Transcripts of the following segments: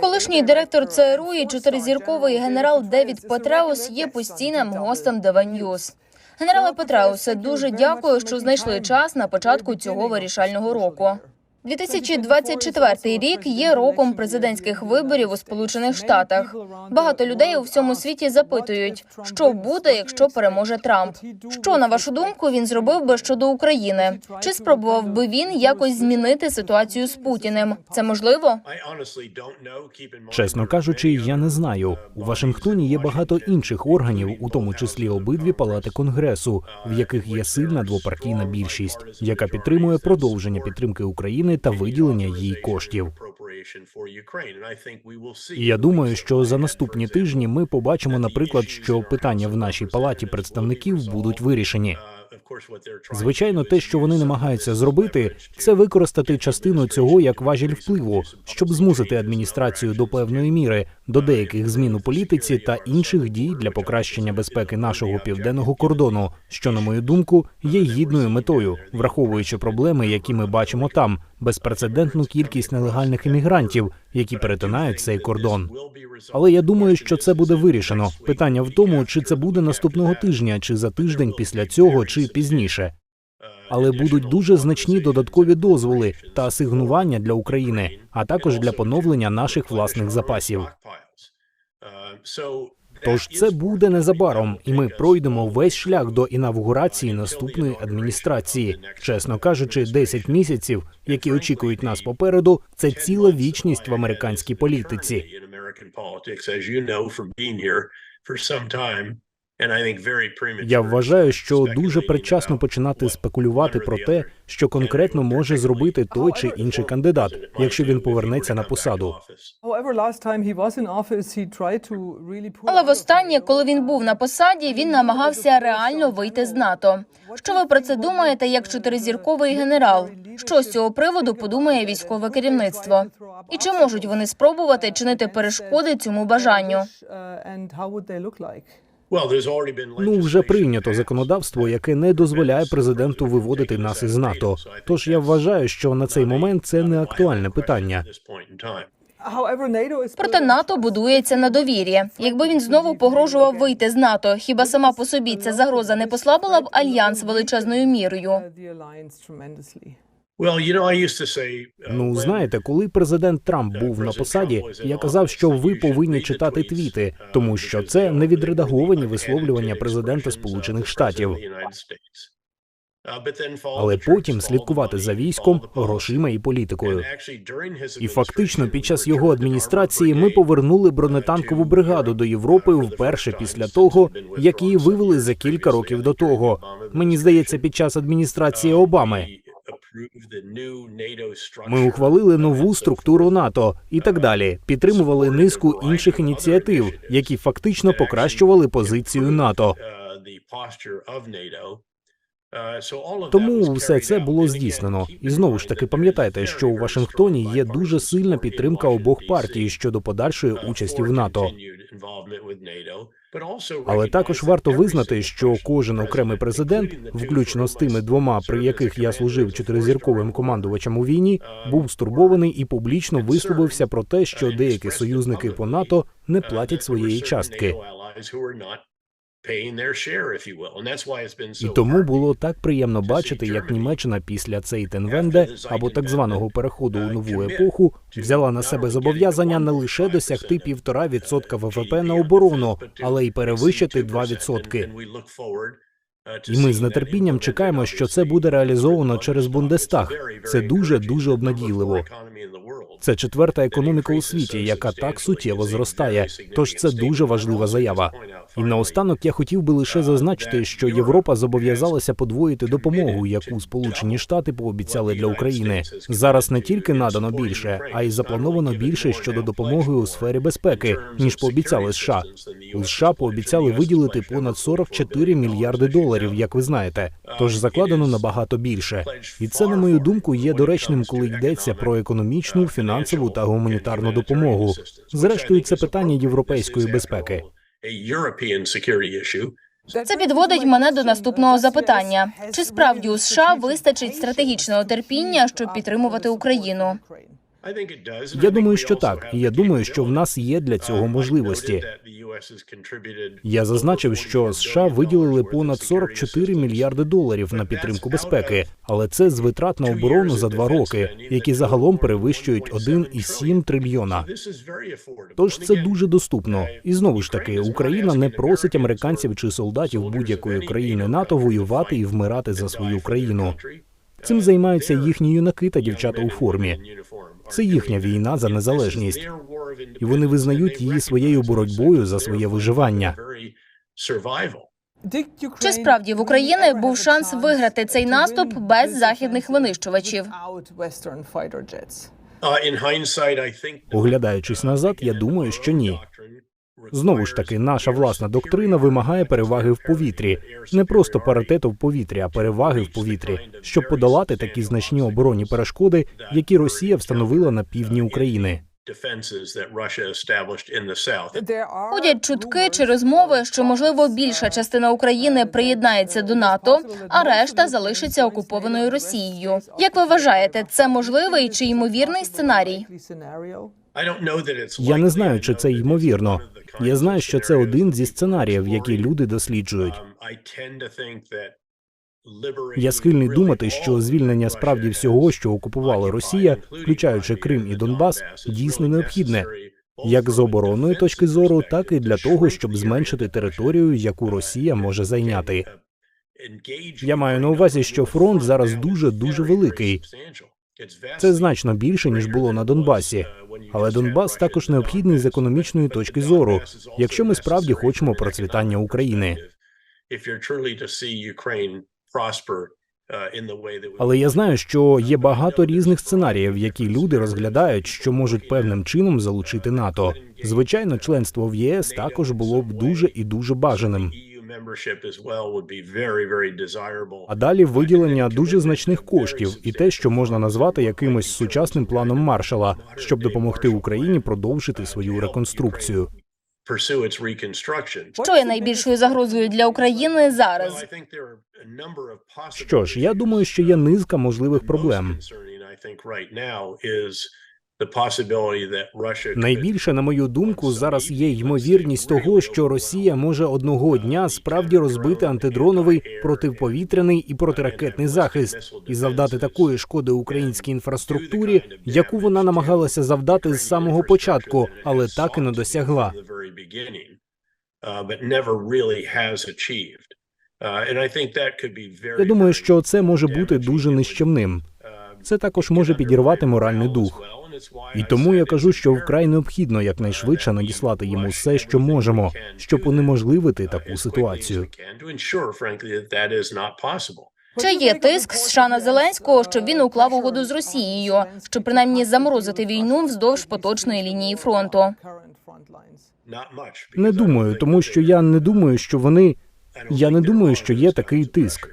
Колишній директор ЦРУ і чотиризірковий генерал Девід Петреус є постійним гостем ДВ Ньюз. Генерале Петреусе, дуже дякую, що знайшли час на початку цього вирішального року. 2024 рік є роком президентських виборів у Сполучених Штатах. Багато людей у всьому світі запитують, що буде, якщо переможе Трамп. Що на вашу думку він зробив би щодо України? Чи спробував би він якось змінити ситуацію з Путіним? Це можливо? Чесно кажучи, я не знаю. У Вашингтоні є багато інших органів, у тому числі обидві палати конгресу, в яких є сильна двопартійна більшість, яка підтримує продовження підтримки України та виділення їй коштів. І я думаю, що за наступні тижні ми побачимо, наприклад, що питання в нашій палаті представників будуть вирішені. Звичайно, те, що вони намагаються зробити, це використати частину цього як важіль впливу, щоб змусити адміністрацію до певної міри до деяких змін у політиці та інших дій для покращення безпеки нашого південного кордону, що, на мою думку, є гідною метою, враховуючи проблеми, які ми бачимо там, безпрецедентну кількість нелегальних іммігрантів, які перетинають цей кордон. Але я думаю, що це буде вирішено. Питання в тому, чи це буде наступного тижня, чи за тиждень після цього, чи пізніше. Але будуть дуже значні додаткові дозволи та асигнування для України, а також для поновлення наших власних запасів. Тож це буде незабаром, і ми пройдемо весь шлях до інавгурації наступної адміністрації. Чесно кажучи, 10 місяців, які очікують нас попереду, це ціла вічність в американській політиці. Я вважаю, що дуже предчасно починати спекулювати про те, що конкретно може зробити той чи інший кандидат, якщо він повернеться на посаду. Але востаннє, коли він був на посаді, він намагався реально вийти з НАТО. Що ви про це думаєте, як чотиризірковий генерал? Що з цього приводу подумає військове керівництво? І чи можуть вони спробувати чинити перешкоди цьому бажанню? Ну вже прийнято законодавство, яке не дозволяє президенту виводити нас із НАТО. Тож я вважаю, що на цей момент це не актуальне питання. Проте НАТО будується на довір'ї. Якби він знову погрожував вийти з НАТО, хіба сама по собі ця загроза не послабила б альянс величезною мірою? Ну знаєте, коли президент Трамп був на посаді, я казав, що ви повинні читати твіти, тому що це невідредаговані висловлювання президента Сполучених Штатів. Але потім слідкувати за військом, грошима і політикою. І фактично, під час його адміністрації ми повернули бронетанкову бригаду до Європи вперше після того, як її вивели за кілька років до того. Мені здається, під час адміністрації Обами. Ми ухвалили нову структуру НАТО і так далі. Підтримували низку інших ініціатив, які фактично покращували позицію НАТО. Тому все це було здійснено. І знову ж таки пам'ятайте, що у Вашингтоні є дуже сильна підтримка обох партій щодо подальшої участі в НАТО. Але також варто визнати, що кожен окремий президент, включно з тими двома, при яких я служив чотиризірковим командувачем у війні, був стурбований і публічно висловився про те, що деякі союзники по НАТО не платять своєї частки. І тому було так приємно бачити, як Німеччина після Цейтенвенде або так званого переходу у нову епоху взяла на себе зобов'язання не лише досягти півтора відсотка ВВП на оборону, але й перевищити 2%. І ми з нетерпінням чекаємо, що це буде реалізовано через Бундестаг. Це дуже дуже обнадійливо. Це четверта економіка у світі, яка так суттєво зростає. Тож це дуже важлива заява. І наостанок я хотів би лише зазначити, що Європа зобов'язалася подвоїти допомогу, яку Сполучені Штати пообіцяли для України. Зараз не тільки надано більше, а й заплановано більше щодо допомоги у сфері безпеки, ніж пообіцяли США. У США пообіцяли виділити понад 44 мільярди доларів, як ви знаєте. Тож закладено набагато більше. І це, на мою думку, є доречним, коли йдеться про економічну, фінансову та гуманітарну допомогу. Зрештою, це питання європейської безпеки. Це підводить мене до наступного запитання: чи справді у США вистачить стратегічного терпіння, щоб підтримувати Україну? Я думаю, що так, і я думаю, що в нас є для цього можливості. Я зазначив, що США виділили понад 44 мільярди доларів на підтримку безпеки, але це з витрат на оборону за два роки, які загалом перевищують 1,7 трильйона. Тож це дуже доступно. І знову ж таки, Україна не просить американців чи солдатів будь-якої країни НАТО воювати і вмирати за свою країну. Цим займаються їхні юнаки та дівчата у формі. Це їхня війна за незалежність, і вони визнають її своєю боротьбою за своє виживання. Чи справді в України був шанс виграти цей наступ без західних винищувачів? Оглядаючись назад, я думаю, що ні. Знову ж таки, наша власна доктрина вимагає переваги в повітрі, не просто паритету в повітрі, а переваги в повітрі, щоб подолати такі значні оборонні перешкоди, які Росія встановила на півдні України. Ходять чутки чи розмови, що можливо більша частина України приєднається до НАТО, а решта залишиться окупованою Росією. Як ви вважаєте, це можливий чи ймовірний сценарій? Я не знаю, чи це ймовірно. Я знаю, що це один зі сценаріїв, які люди досліджують. Я схильний думати, що звільнення справді всього, що окупувала Росія, включаючи Крим і Донбас, дійсно необхідне, як з оборонної точки зору, так і для того, щоб зменшити територію, яку Росія може зайняти. Я маю на увазі, що фронт зараз дуже дуже великий. Це значно більше ніж було на Донбасі. Але Донбас також необхідний з економічної точки зору, якщо ми справді хочемо процвітання України. Але я знаю, що є багато різних сценаріїв, які люди розглядають, що можуть певним чином залучити НАТО. Звичайно, членство в ЄС також було б дуже і дуже бажаним. А далі виділення дуже значних коштів і те, що можна назвати якимось сучасним планом Маршала, щоб допомогти Україні продовжити свою реконструкцію. Що є найбільшою загрозою для України зараз? Що ж, я думаю, що є низка можливих проблем. Найбільше, на мою думку, зараз є ймовірність того, що Росія може одного дня справді розбити антидроновий протиповітряний і протиракетний захист і завдати такої шкоди українській інфраструктурі, яку вона намагалася завдати з самого початку, але так і не досягла. Я думаю, що це може бути дуже нищівним. Це також може підірвати моральний дух. І тому я кажу, що вкрай необхідно якнайшвидше надіслати йому все, що можемо, щоб унеможливити таку ситуацію. Чи є тиск США на Зеленського, щоб він уклав угоду з Росією, щоб принаймні заморозити війну вздовж поточної лінії фронту? Не думаю, тому що я не думаю, що вони. Я не думаю, що є такий тиск.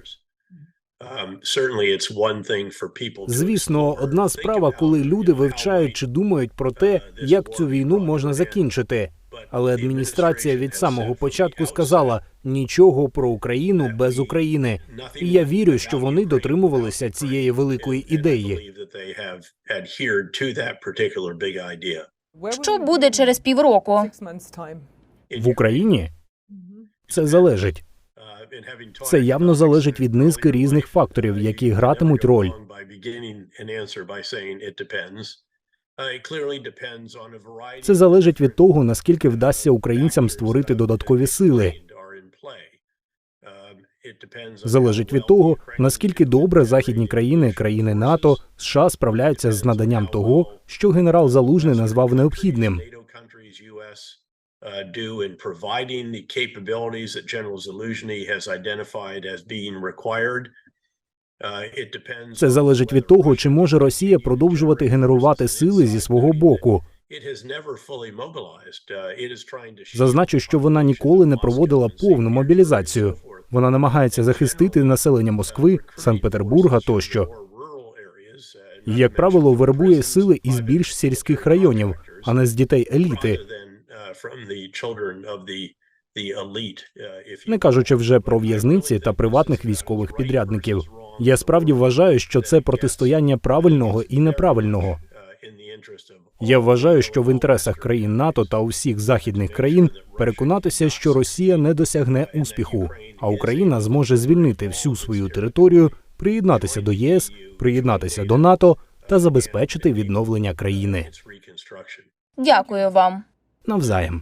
Звісно, одна справа, коли люди вивчають чи думають про те, як цю війну можна закінчити. Але адміністрація від самого початку сказала нічого про Україну без України. І я вірю, що вони дотримувалися цієї великої ідеї. Що буде через півроку? В Україні це залежить. Це явно залежить від низки різних факторів, які гратимуть роль. Це залежить від того, наскільки вдасться українцям створити додаткові сили. Залежить від того, наскільки добре західні країни, країни НАТО, США справляються з наданням того, що генерал Залужний назвав необхідним. Uh, do in providing the capabilities that General Zaluzhny has identified as being required. Uh, Це залежить від того, чи може Росія продовжувати генерувати сили зі свого боку. Uh, Зазначу, що вона ніколи не проводила повну мобілізацію. Вона намагається захистити населення Москви, Санкт-Петербурга тощо. uh, І, як правило, вербує сили із більш сільських районів, а не з дітей еліти, не кажучи вже про в'язниці та приватних військових підрядників. Я справді вважаю, що це протистояння правильного і неправильного. uh, Я вважаю, що в інтересах країн НАТО та усіх західних країн переконатися, що Росія не досягне успіху, а Україна зможе звільнити всю свою територію, приєднатися до ЄС, приєднатися до НАТО та забезпечити відновлення країни Дякую вам. Навзаєм.